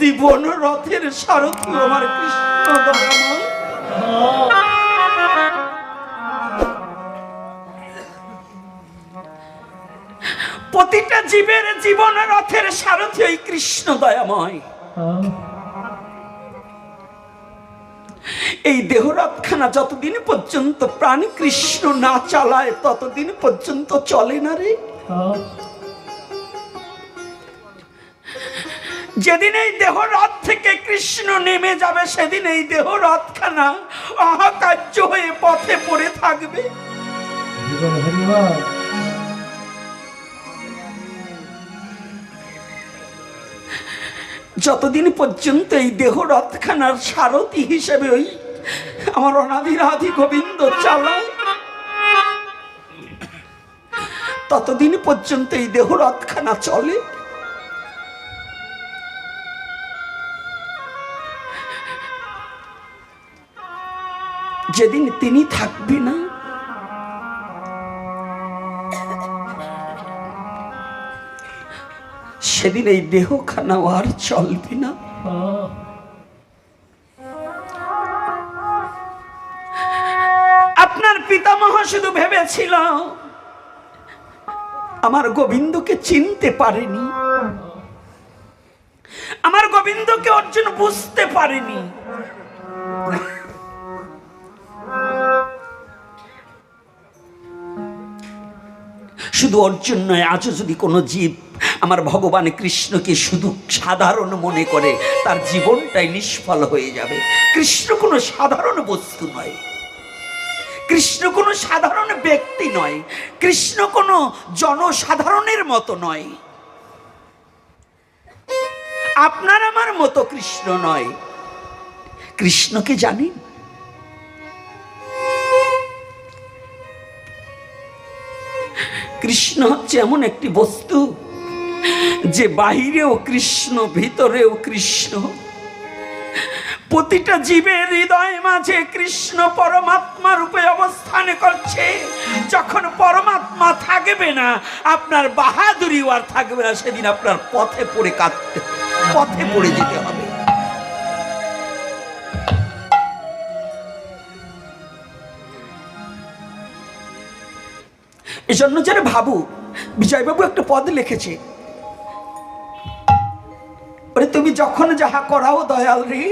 জীবন রথের সারথি আমার কৃষ্ণ প্রতিটা জীবের জীবন রথের সারথি ওই কৃষ্ণ দয়াময়। এই দেহরথখানা যতদিন পর্যন্ত প্রাণ কৃষ্ণ না চালায়, ততদিন পর্যন্ত চলে না রে। যেদিন এই দেহ রথ থেকে কৃষ্ণ নেমে যাবে সেদিন এই দেহ রথখানা অহকার্য হয়ে পথে পড়ে থাকবে। যতদিন পর্যন্ত এই দেহ রথখানার সারথি হিসেবে ওই আমার অনাদিরাধি গোবিন্দ চালায় ততদিন পর্যন্ত এই দেহ রথখানা চলে। যেদিন তিনি থাকবে না। সেদিন এই দেহখানাও আর চলবে না। আপনার পিতামহ শুধু ভেবেছিল আমার গোবিন্দকে চিনতে পারেনি। আমার গোবিন্দকে অর্জুন বুঝতে পারেনি। শুধু অর্জুন নয়, আজও যদি কোনো জীব আমার ভগবান কৃষ্ণকে শুধু সাধারণ মনে করে, তার জীবনটাই নিষ্ফল হয়ে যাবে। কৃষ্ণ কোনো সাধারণ বস্তু নয়। কৃষ্ণ কোনো সাধারণ ব্যক্তি নয়। কৃষ্ণ কোনো জনসাধারণের মতো নয়। আপনার আমার মতো কৃষ্ণ নয়। কৃষ্ণকে জানি কৃষ্ণ হচ্ছে এমন একটি বস্তু, যে বাহিরেও কৃষ্ণ, ভিতরেও কৃষ্ণ। প্রতিটা জীবের হৃদয় মাঝে কৃষ্ণ পরমাত্মা রূপে অবস্থান করছে। যখন পরমাত্মা থাকবে না, আপনার বাহাদুরি আর থাকবে না, সেদিন আপনার পথে পড়ে কাঁদতে পথে পড়ে যেতে হবে। এজন্য যারা ভাবু, বিজয়বাবু একটা পদ লিখেছে। তুমি যখন যাহা করাও দয়াল রে,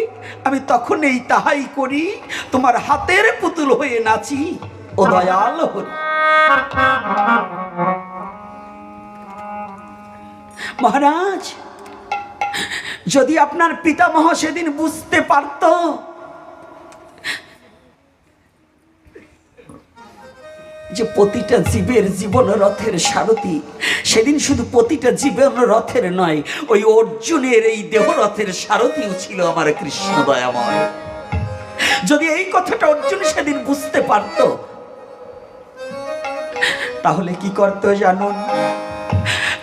আমি তখন এই তাহাই করি, তোমার হাতের পুতুল হয়ে নাচি, ও দয়াল হরি। মহারাজ, যদি আপনার পিতামহ সেদিন বুঝতে পারত যে প্রতিটা জীবের জীবন রথের সারথি, সেদিন শুধু প্রতিটা জীবন রথের নয়, ওই অর্জুনের এই দেহ রথের সারথিও ছিল আমার কৃষ্ণ দয়াময়। যদি এই কথাটা অর্জুন সেদিন বুঝতে পারত, তাহলে কি করতো জানুন?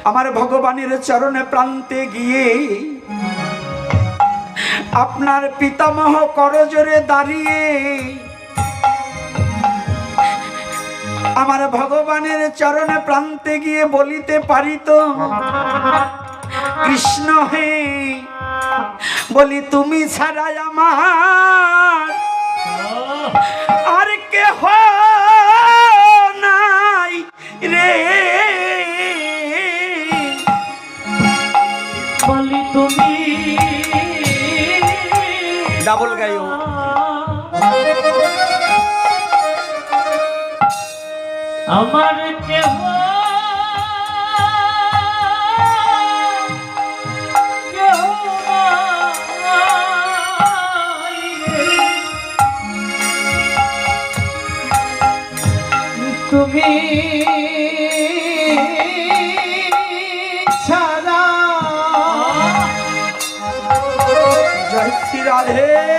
আমার ভগবানের চরণে প্রান্তে গিয়ে আপনার পিতামহ করজোরে দাঁড়িয়ে আমার ভগবানের চরণে প্রান্তে গিয়ে বলিতে পারিত কৃষ্ণ হে বলি তুমি ছাড়াই আমার আর কেহ নাই রে। বলি তুমি ডাবল গাইও। আমার। তুমি ছাড়া জয় শ্রী রাধে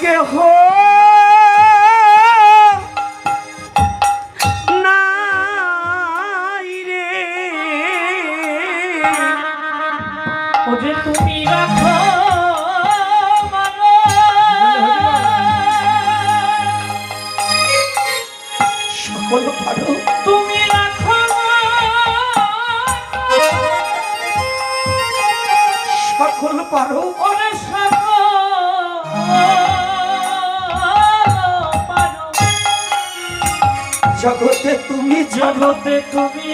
কেহ জগতে তুমি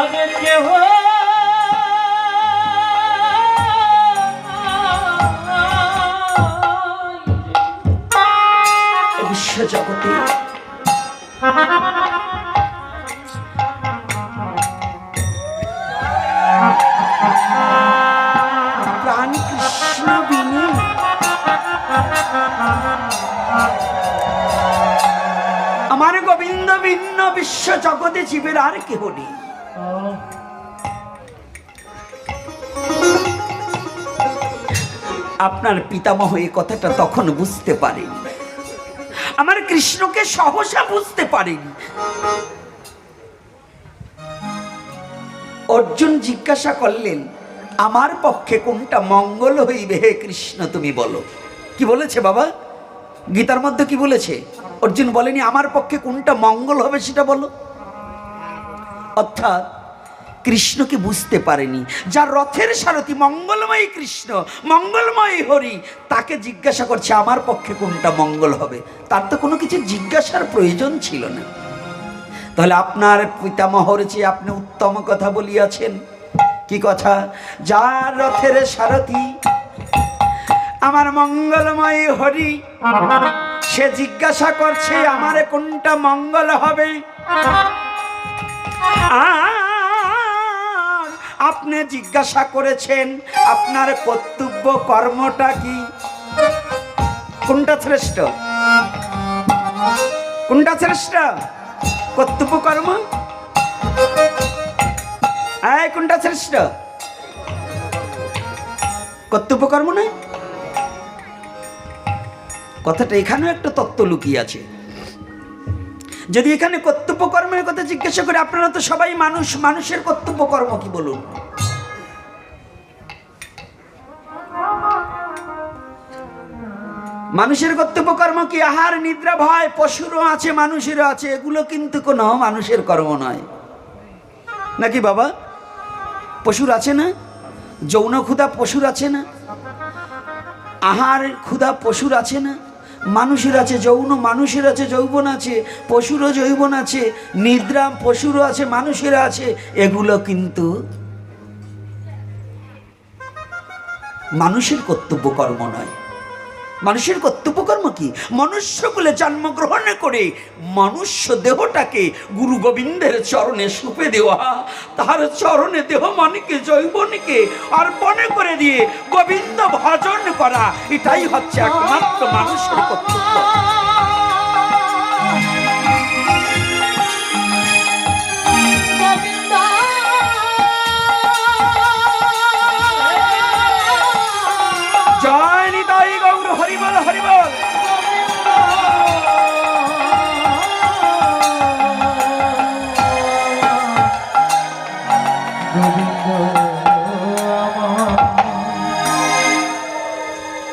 আগে কেহ বিশ্ব জগতে বিশ্ব জগতে জীবের আর কেহ নেই। আপনার পিতামহ এই কথাটা তখন বুঝতে পারেন। আমার কৃষ্ণকে সহসা বুঝতে পারেনি। অর্জুন জিজ্ঞাসা করলেন, আমার পক্ষে কোনটা মঙ্গল হইবে? হে কৃষ্ণ, তুমি বলো। কি বলেছে বাবা? গীতার মধ্যে কি বলেছে? অর্জুন বলেনি, আমার পক্ষে কোনটা মঙ্গল হবে সেটা বলো। অর্থাৎ কৃষ্ণকে বুঝতে পারেনি যার রথের সারথি, মঙ্গলময়ী কৃষ্ণ, মঙ্গলময়ী হরি, তাকে জিজ্ঞাসা করছে, আমার পক্ষে কোনটা মঙ্গল হবে? তার তো কোনো কিছু জিজ্ঞাসার প্রয়োজন ছিল না। তাহলে আপনার পিতামহর চেয়ে আপনি উত্তম কথা বলিয়াছেন। কি কথা? যার রথের সারথি, আমার মঙ্গলময় হরি সে জিজ্ঞাসা করছে, আমার কোনটা মঙ্গল হবে? আপনি জিজ্ঞাসা করেছেন, আপনার কর্তব্য কর্মটা কি? কোনটা শ্রেষ্ঠ? কোনটা শ্রেষ্ঠ? কর্তব্য কর্ম? কোনটা শ্রেষ্ঠ? কর্তব্য কর্ম নয়? কথাটা এখানেও একটা তত্ত্ব লুকিয়ে আছে। যদি এখানে কর্তব্য কর্মের কথা জিজ্ঞাসা করে, আপনারা তো সবাই মানুষ, মানুষের কর্তব্য কর্ম কি বলুন? মানুষের কর্তব্য কর্ম কি? আহার, নিদ্রা, ভয়, পশুরও আছে, মানুষেরও আছে, এগুলো কিন্তু কোনো মানুষের কর্ম নয়। নাকি বাবা? পশুর আছে না? যৌন ক্ষুধা পশুর আছে না? আহার ক্ষুধা পশুর আছে না? মানুষের আছে, যৌন মানুষের আছে, যৌবন আছে, পশুরও যৌবন আছে, নিদ্রাম পশুরও আছে, মানুষের আছে, এগুলো কিন্তু মানুষের কর্তব্য কর্ম নয়। মানুষের কর্তব্যকর্ম কি? মনুষ্য বলে জন্মগ্রহণ করে মনুষ্য দেহটাকে গুরু গোবিন্দের চরণে সুপে দেওয়া, তার চরণে দেহ মনকে জৈবনকে অর্পণ করে দিয়ে গোবিন্দ ভজন করা, এটাই হচ্ছে একমাত্র মানুষের কর্তব্য।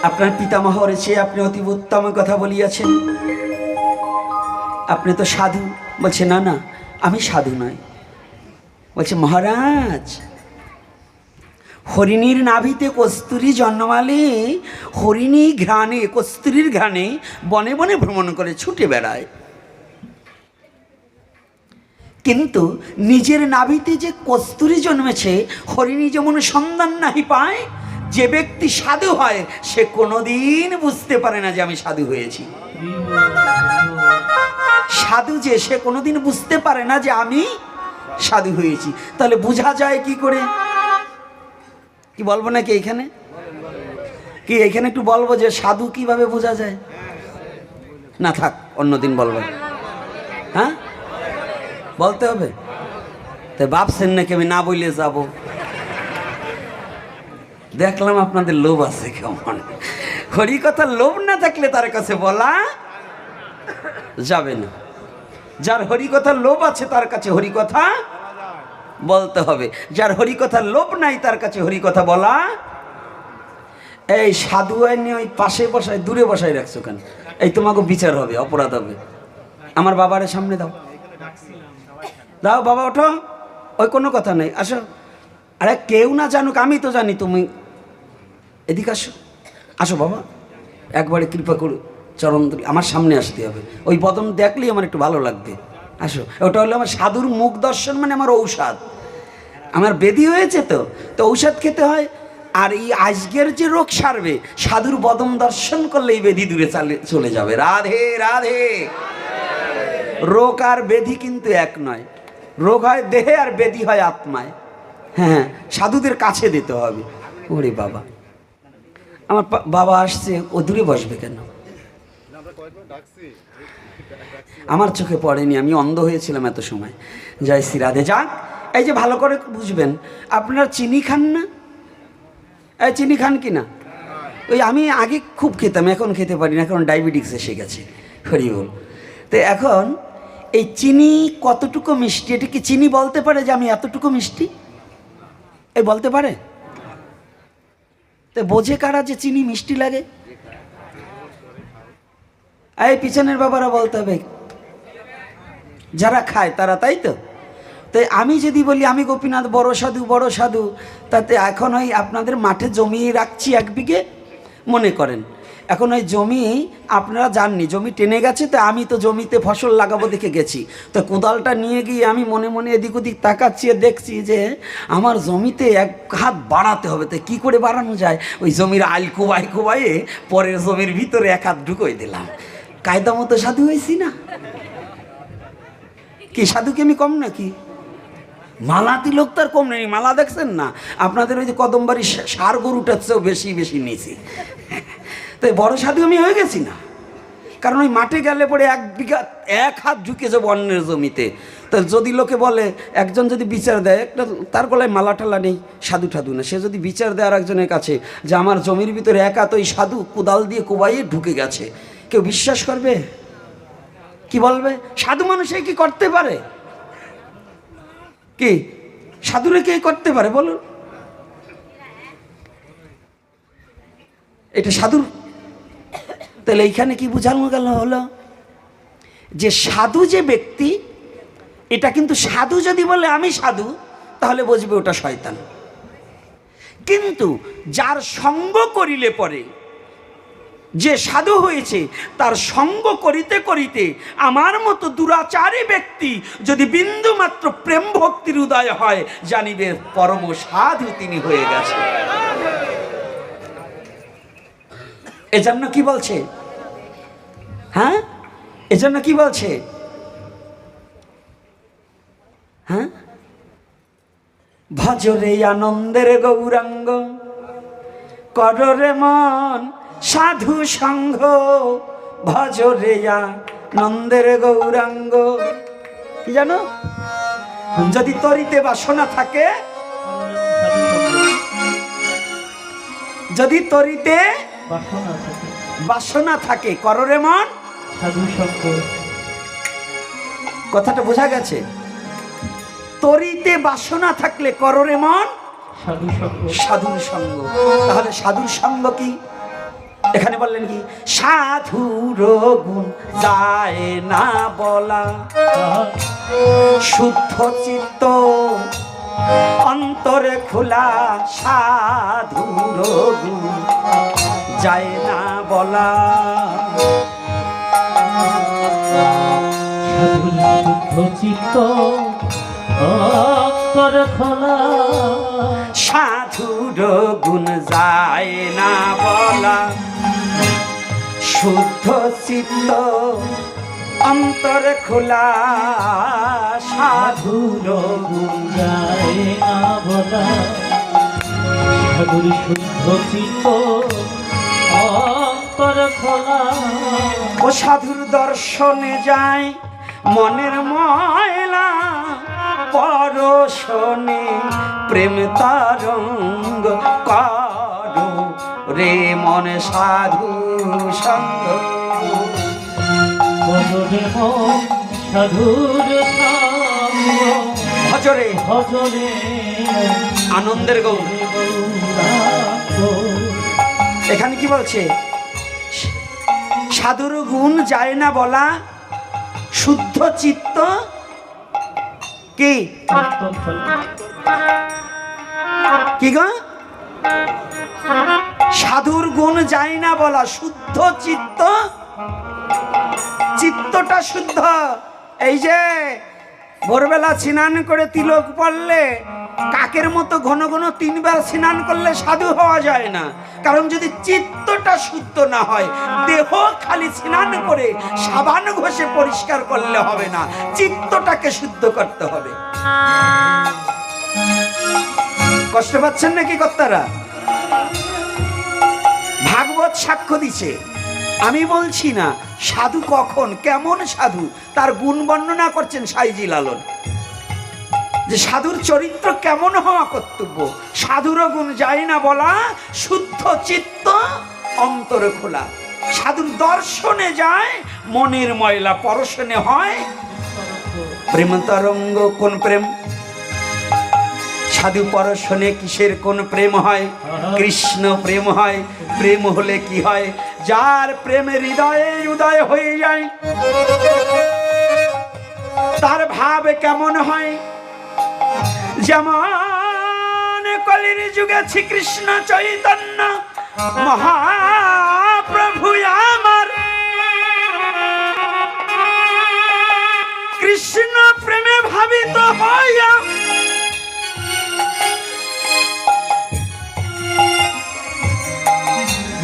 আপনার পিতামহর চেয়ে আপনি অতি উত্তম কথা বলিয়াছেন। আপনি তো সাধু। বলছে, না না, আমি সাধু নয় বলছে, মহারাজ, হরিণীর নাভিতে কস্তুরী জন্মালে হরিণী ঘ্রাণে, কস্তুরীর ঘ্রাণে বনে বনে ভ্রমণ করে ছুটে বেড়ায়। কিন্তু নিজের নাভিতে যে কস্তুরী জন্মেছে, হরিণী যেমন সন্ধান নাহি পায় যে ব্যক্তি সাধু হয়, সে কোনোদিন বুঝতে পারে না যে আমি সাধু হয়েছি। সাধু যে, সে কোনোদিন বুঝতে পারে না যে আমি সাধু হয়েছি। তাহলে বোঝা যায় কি করে? কি বলব নাকি এখানে? কি এখানে একটু বলব যে সাধু কীভাবে বোঝা যায়? না থাক, অন্যদিন বলব হ্যাঁ? বলতে হবে? তো ভাবছেন নাকি আমি না বলে যাব? দেখলাম আপনাদের লোভ আছে কেমন? হরি কথার লোভ না থাকলে তার কাছে বলা যাবে না। যার হরি কথার লোভ আছে তার কাছে হরি কথা বলতে হবে। যার হরি কথার লোভ নাই তার কাছে হরি কথা বলা এই সাধু আইনি ওই পাশে বসায়, দূরে বসায় রাখছো কেন? এই তোমাকে বিচার হবে, অপরাধ হবে। আমার বাবারে সামনে দাও। দাও, বাবা, ওঠো। ওই কোনো কথা নেই। আসো। আরে কেউ না জানুক, আমি তো জানি তুমি এদিকে আসো। আসো বাবা। একবারে কৃপা করো, চরণ আমার সামনে আসতে হবে। ওই বদন দেখলেই আমার একটু ভালো লাগবে। আসো। ওটা হলো আমার সাধুর মুখ দর্শন মানে আমার ঔষধ। আমার বেদি হয়েছে তো। তো ঔষধ খেতে হয়। আর এই আজকের যে রোগ সারবে, সাধুর বদম দর্শন করলে এই বেদি দূরে চালে, চলে যাবে। রাধে রাধে। রোগ আর বেধি কিন্তু এক নয়। রোগ হয় দেহে আর বেদি হয় আত্মায়। হ্যাঁ। সাধুদের কাছে দিতে হবে। ওরে বাবা। আমার বাবা আসছে, ও দূরে বসবে কেন? আমার চোখে পড়েনি, আমি অন্ধ হয়েছিলাম এত সময়। জয় শ্রী রাধে যাক, এই যে ভালো করে বুঝবেন, আপনারা চিনি খান না? এই চিনি খান কি না? ওই আমি আগে খুব খেতাম, এখন খেতে পারি না, এখন ডায়াবেটিক্স এসে গেছে হরি বল তো এখন, এই চিনি কতটুকু মিষ্টি? এটা কি চিনি বলতে পারে যে আমি এতটুকু মিষ্টি? এই বলতে পারে? তো বোঝে কারা যে চিনি মিষ্টি লাগে? এই পিছনের বাবারা বলতে হবে, যারা খায় তারা, তাই তো? তাই আমি যদি বলি, আমি গোপীনাথ, বড় সাধু বড় সাধু, তাতে এখন ওই আপনাদের মাঠে জমিয়ে রাখছি এক বিঘে, মনে করেন। এখন ওই জমি আপনারা জাননি, জমি টেনে গেছে, তো আমি তো জমিতে ফসল লাগাবো দেখে গেছি। তো কোদালটা নিয়ে গিয়ে আমি মনে মনে এদিক ওদিক তাকাচ্ছি দেখছি যে আমার জমিতে এক হাত বাড়াতে হবে, তো কী করে বাড়ানো যায়? ওই জমির আইল কুবাই কুবাইয়ে পরের জমির ভিতরে এক হাত ঢুকোই দিলাম। কায়দা মতো সাধু হয়েছি না? কি সাধুকে আমি কম নাকি? মালাতি লোক তার কম নেই, মালা দেখছেন না? আপনাদের ওই যে কদমবাড়ি সার গরুটার চেয়েও বেশি বেশি নিয়েছি। তাই বড় সাধু আমি হয়ে গেছি না। কারণ ওই মাঠে গেলে পরে এক বিঘা, এক হাত ঢুকে যাব অন্যের জমিতে। তা যদি লোকে বলে, একজন যদি বিচার দেয়, একটা তার গলায় মালা টালা নেই, সাধু ঠাধু না। সে যদি বিচার দেয় আর একজনের কাছে যে আমার জমির ভিতরে এক হাত ওই সাধু কোদাল দিয়ে কোবাইয়ে ঢুকে গেছে। কেউ বিশ্বাস করবে? কি বলবে? সাধু মানুষে কি করতে পারে? কি? সাধুরে কে করতে পারে বলুন? এটা সাধুর তাহলে এইখানে কি বোঝানো গেল হলো? যে সাধু যে ব্যক্তি, এটা কিন্তু সাধু যদি বলে আমি সাধু, তাহলে বুঝবে ওটা শয়তান। কিন্তু যার সঙ্গ করিলে পরে, যে সাধু হয়েছে, তার সঙ্গ করিতে করিতে আমার মতো দুরাচারী ব্যক্তি যদি বিন্দু মাত্র প্রেম ভক্তির উদয় হয়, জানিবে পরম সাধু তিনি হয়ে গেছে। এজন্য কি বলছে? হ্যাঁ? এজন্য কি বলছে? হ্যাঁ? ভজরে আনন্দের গৌরাঙ্গ কররে মন সাধু সংঘ ভজরে নন্দের গৌরাঙ্গ। কি জানো? যদি তরিতে বাসনা থাকে যদি তরিতে বাসনা থাকে। বাসনা থাকে কররে মন কথাটা বোঝা গেছে? তরিতে বাসনা থাকলে কররে মন? সাধু সাধুর সঙ্গ। তাহলে সাধুর সঙ্গ কি? এখানে বললেন কি? সাধুর গুণ যায় না বলা। শুদ্ধ চিত্ত অন্তরে খোলা সাধুর গুণ যায় না বলা। চিত্ত অন্তর খোলা সাধুর গুণ যায় না বলা। শুদ্ধ চিত্ত অন্তর খোলা। সাধুর গুণ যায় না বলা। সাধুর শুদ্ধ চিত্ত অন্তর খোলা। ও সাধুর দর্শনে যায় মনের ময়লা পরশনে প্রেম তারঙ্গ করো রে মন সাধু সঙ্গ। সাধুর ভজরে ভজরে আনন্দের গৌ এখানে কি বলছে? সাধুর গুণ যায় না বলা। শুদ্ধ চিত্ত কি? কি গো? সাধুর গুণ যায় না বলা, শুদ্ধ চিত্ত? চিত্তটা শুদ্ধ। এই যে ভোরবেলা স্নান করে তিলক পড়লে কাকের মতো ঘন ঘন তিনবার স্নান করলে সাধু হওয়া যায় না। কারণ যদি চিত্তটা শুদ্ধ না হয়, দেহ খালি স্নান করে সাবান ঘষে পরিষ্কার করলে হবে না। চিত্তটাকে শুদ্ধ করতে হবে। কষ্ট পাচ্ছেন নাকি কর্তারা? ভাগবত সাক্ষ্য দিছে। আমি বলছি না সাধু কখন? কেমন সাধু? তার গুণ বর্ণনা করছেন সাইজি লালন। যে সাধুর চরিত্র কেমন হওয়া কর্তব্য? সাধুরও গুণ যায় না বলা শুদ্ধ চিত্ত অন্তরে খোলা। সাধুর দর্শনে যায় মনের ময়লা পরশনে হয়। প্রেম তরঙ্গ কোন প্রেম? সাধু পরশনে কিসের কোন প্রেম হয়? কৃষ্ণ প্রেম হয়? প্রেম হলে কি হয়? যার প্রেমে হৃদয়ে উদয় হয়ে যায়, তার ভাব কেমন হয়? যেমন কলির যুগে শ্রীকৃষ্ণ চৈতন্য মহাপ্রভু আমার। কৃষ্ণ প্রেমে ভাবিত হইয়া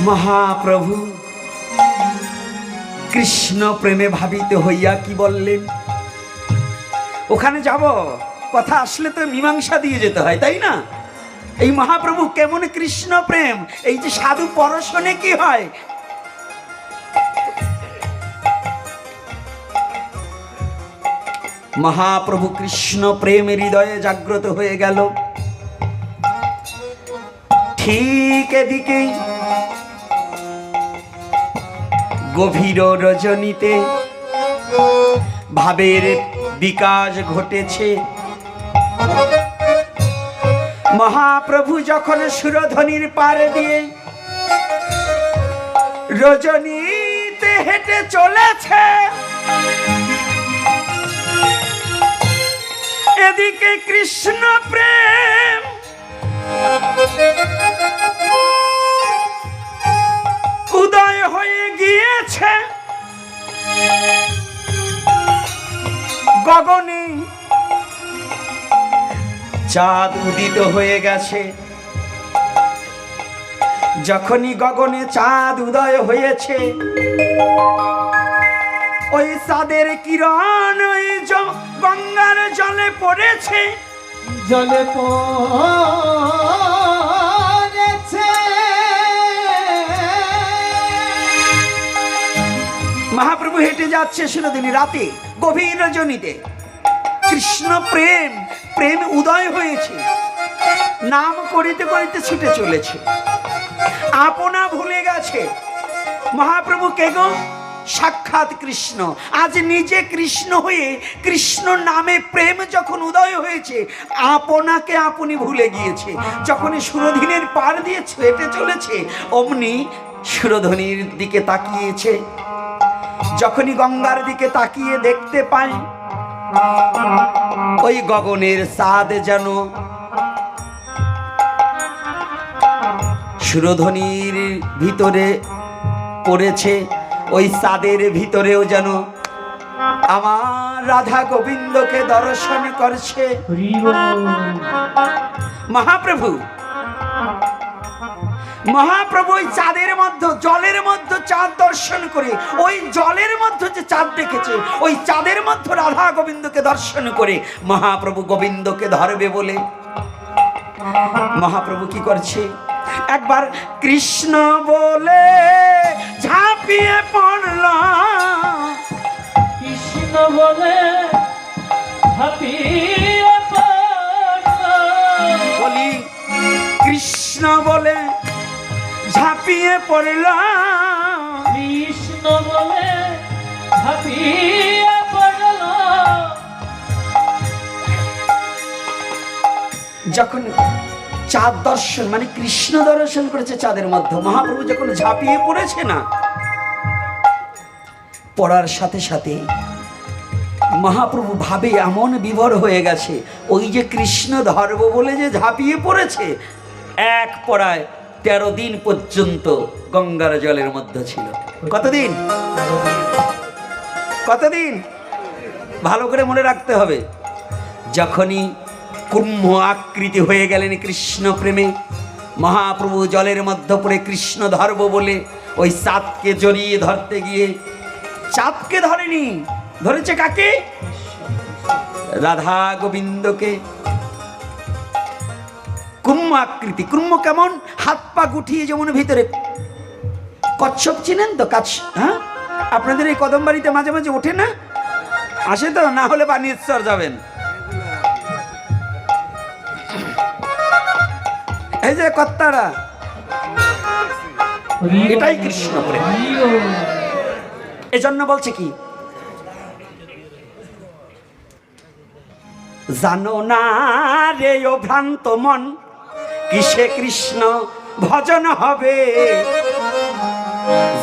মহাপ্রভু, কৃষ্ণ প্রেমে ভাবিত হইয়া কি বললেন? ওখানে যাব, কথা আসলে তো মীমাংসা দিয়ে যেতে হয়, তাই না? এই মহাপ্রভু কেমন কৃষ্ণ প্রেম, এই যে সাধু পরশনে কি হয়? মহাপ্রভু কৃষ্ণ প্রেম হৃদয়ে জাগ্রত হয়ে গেল। ঠিক এদিকেই গভীর রজনীতে। ভাবের বিকাশ ঘটেছে। মহাপ্রভু যখন সুরধ্বনির পারে দিয়ে রজনীতে হেঁটে চলেছে, এদিকে কৃষ্ণ প্রেম। উদয় হয়ে গিয়েছে। গগনে চাঁদ উদিত হয়ে গেছে। যখনই গগনে চাঁদ উদয় হয়েছে, ওই চাঁদের কিরণ, ওই গঙ্গার জলে পড়েছে। জলে পড়েছে। হেঁটে যাচ্ছে সুরদিনী রাতে গভীর রজনীতে। কৃষ্ণ প্রেম প্রেম উদয় হয়েছে। নাম করিতে করিতে ছুটে চলেছে। আপনা ভুলে গেছে। মহাপ্রভু, কে গো? সাক্ষাৎ কৃষ্ণ। আজ নিজে কৃষ্ণ হয়ে কৃষ্ণ নামে প্রেম যখন উদয় হয়েছে, আপনাকে আপনি ভুলে গিয়েছে। যখনই সুরধীনের পার দিয়ে হেঁটে চলেছে, অমনি সুরধনির দিকে তাকিয়েছে। যখনই গঙ্গার দিকে তাকিয়ে দেখতে পাই ওই গগনের চাঁদ যেন সুরধ্বনির ভিতরে পড়েছে ওই চাঁদের ভিতরেও যেন আমার রাধা গোবিন্দকে দর্শন করছে। মহাপ্রভু মহাপ্রভু ওই চাঁদের মধ্যে জলের মধ্যে চাঁদ দর্শন করে ওই জলের মধ্যে যে চাঁদ দেখেছে ওই চাঁদের মধ্যে রাধা গোবিন্দকে দর্শন করে মহাপ্রভু গোবিন্দকে ধরবে বলে। মহাপ্রভু কি করছে? একবার কৃষ্ণ বলে ঝাঁপিয়ে পড়ল। কৃষ্ণ বলে ঝাঁপিয়ে পড়ল। বলি কৃষ্ণ বলে ঝাঁপিয়ে পড়ল। কৃষ্ণ বলে ঝাঁপিয়ে পড়ল। যখন চাঁদ দর্শন মানে কৃষ্ণ দর্শন করেছে চাঁদের মধ্যে মহাপ্রভু যখন ঝাঁপিয়ে পড়েছে না পড়ার সাথে সাথে মহাপ্রভু ভাবে এমন বিভোর হয়ে গেছে ওই যে কৃষ্ণ ধর্ম বলে যে ঝাঁপিয়ে পড়েছে এক পড়ায় তেরো দিন পর্যন্ত গঙ্গার জলের মধ্যে ছিল। কতদিন? কতদিন? ভালো করে মনে রাখতে হবে। যখনই কুম্ভ আকৃতি হয়ে গেলেন কৃষ্ণ প্রেমে, মহাপ্রভু জলের মধ্যে পড়ে কৃষ্ণ ধরব বলে ওই চাঁদকে জড়িয়ে ধরতে গিয়ে, চাঁদকে ধরেনি, ধরেছে কাকে? রাধা গোবিন্দকে। কুম্ভ আকৃতি কুম্ম কেমন? হাত পা গুঠিয়ে যেমন ভিতরে। কচ্ছপ চিনেন তো? কাছ হ্যাঁ? আপনাদের এই কদম বাড়িতে মাঝে মাঝে ওঠে না? আসে তো, না হলে বানিয়েশ্বর যাবেন। এই যে কত্তারা। এটাই কৃষ্ণ প্রেম এজন্য বলছে কি? জানো না রে, ও ভ্রান্ত মন কিসে কৃষ্ণ ভজন হবে?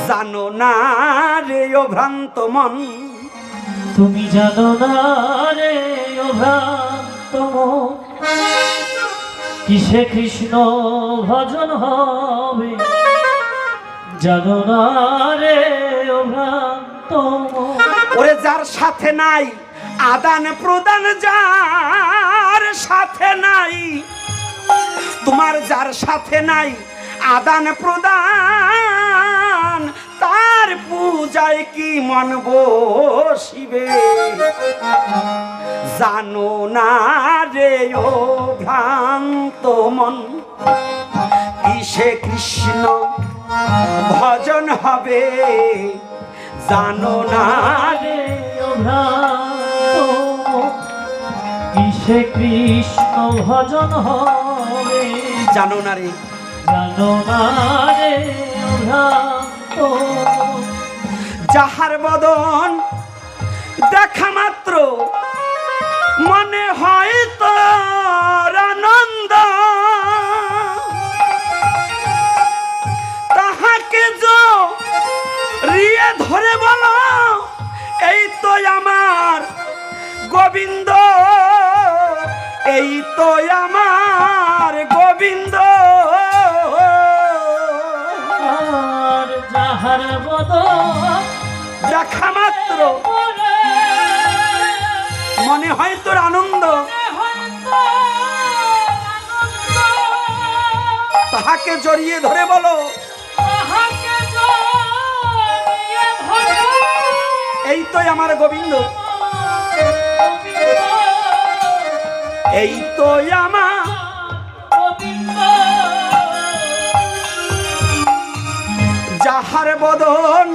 জানো না রে ও ভ্রান্ত মন। তুমি জানো না রে ও ভ্রান্ত মন, কিসে কৃষ্ণ ভজন হবে? জানো না রে ও ভ্রান্ত ওরে যার সাথে নাই আদান প্রদান যার সাথে নাই তোমার যার সাথে নাই আদান প্রদান, তার পূজায় কি মন বসিবে? জানো না রে ও ভ্রান্ত মন, কিসে কৃষ্ণ ভজন হবে? জানো না রে ও ভ্রান্ত কিসে কৃষ্ণ ভজন হবে? জানো না রে? জানো না রে যাহার বদন দেখা মাত্র মনে হয় তোর আনন্দ। তাহাকে যো রিয়ে ধরে বলো এই তো আমার গোবিন্দ মনে হয় তোর আনন্দ। তাহাকে জড়িয়ে ধরে বলো। এই তো আমার গোবিন্দ। এই তো আমার যাহার বদন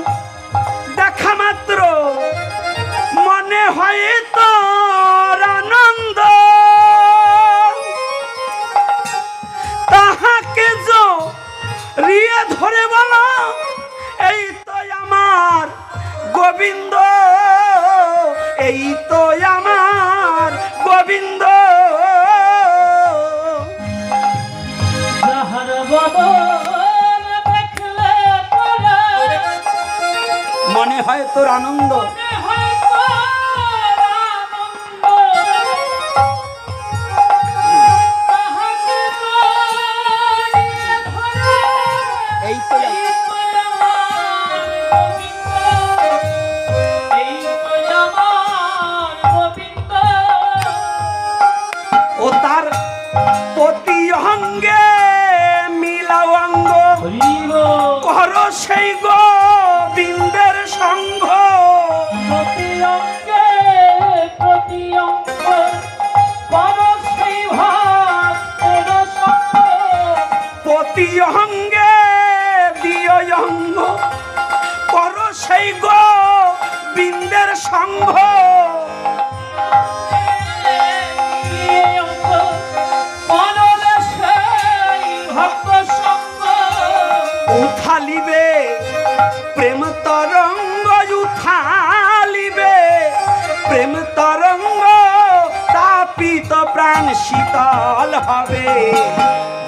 হবে।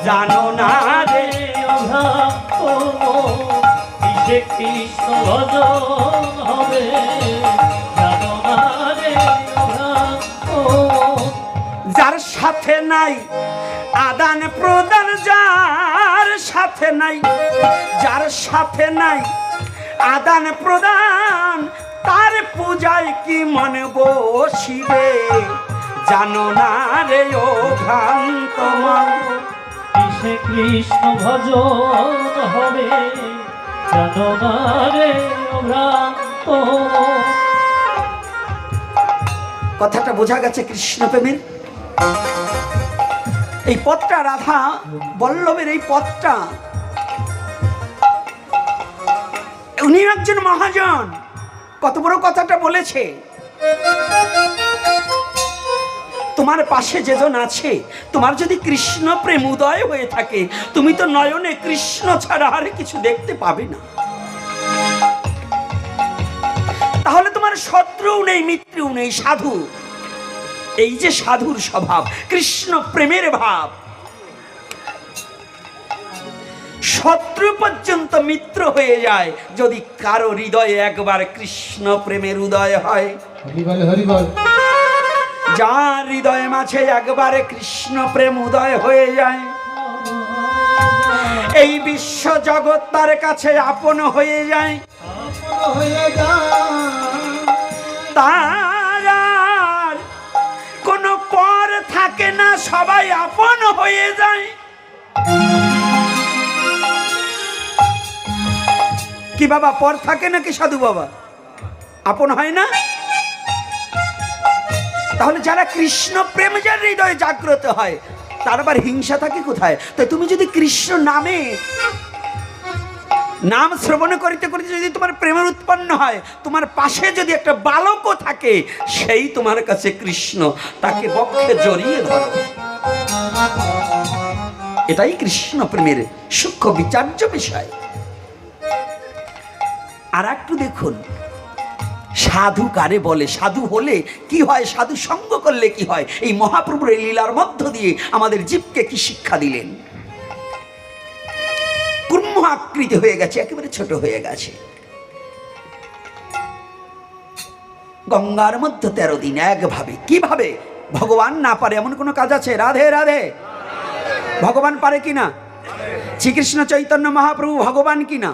জানো না রে হবে? যার সাথে নাই, আদান প্রদান যার সাথে নাই, যার সাথে নাই, আদান প্রদান, তার পূজায় কি মনে বসিবে? জানো না রে ও ভ্রান্ত কিসে কৃষ্ণ ভজন হবে? জানো না রে ভ্রান্ত। কথাটা বোঝা গেছে কৃষ্ণ প্রেমের এই পথটা রাধা বল্লভের এই পথটা। উনি একজন মহাজন। কত বড় কথাটা বলেছে। তোমার পাশে যেজন আছে, তোমার যদি কৃষ্ণ প্রেম উদয় হয়ে থাকে, তুমি তো নয়নে কৃষ্ণ ছাড়া আর কিছু দেখতে পাবে না। তাহলে তোমার শত্রুও নেই, মিত্রও নেই, সাধু। এই যে সাধুর স্বভাব, কৃষ্ণ প্রেমের ভাব। শত্রু পর্যন্ত মিত্র হয়ে যায়, যদি কারও হৃদয়ে একবার কৃষ্ণ প্রেমের উদয় হয়। হরিবল হরিবল যার হৃদয়ে মাঝে একবারে কৃষ্ণ প্রেম উদয় হয়ে যায়। এই বিশ্ব জগৎ তার কাছে আপন হয়ে যায়। তার কোনো পর থাকে না, সবাই আপন হয়ে যায়। কি বাবা, পর থাকে নাকি সাধু বাবা? আপন হয় না? তাহলে যারা কৃষ্ণ প্রেম যার হৃদয়ে জাগ্রত হয়, তার আবার হিংসা থাকে কোথায়? তো তুমি যদি কৃষ্ণ নামে নাম শ্রবণ করিতে করিতে যদি তোমার প্রেমের উৎপন্ন হয়, তোমার পাশে যদি একটা বালকও থাকে, সেই তোমার কাছে কৃষ্ণ, তাকে বক্ষে জড়িয়ে ধরো। এটাই কৃষ্ণ প্রেমের সূক্ষ্ম বিচার্য বিষয়। আর একটু দেখুন সাধু কারে বলে? সাধু হলে কি হয়? সাধু সঙ্গ করলে কি হয়? এই মহাপ্রভুর এই লীলার মধ্য দিয়ে আমাদের জীবকে কি শিক্ষা দিলেন? কুর্ম আকৃতি হয়ে গেছে, একেবারে ছোট হয়ে গেছে। গঙ্গার মধ্যে তেরো দিন একভাবে। কীভাবে? ভগবান না পারে এমন কোনো কাজ আছে? রাধে রাধে। ভগবান পারে কি না শ্রীকৃষ্ণ চৈতন্য মহাপ্রভু ভগবান কি না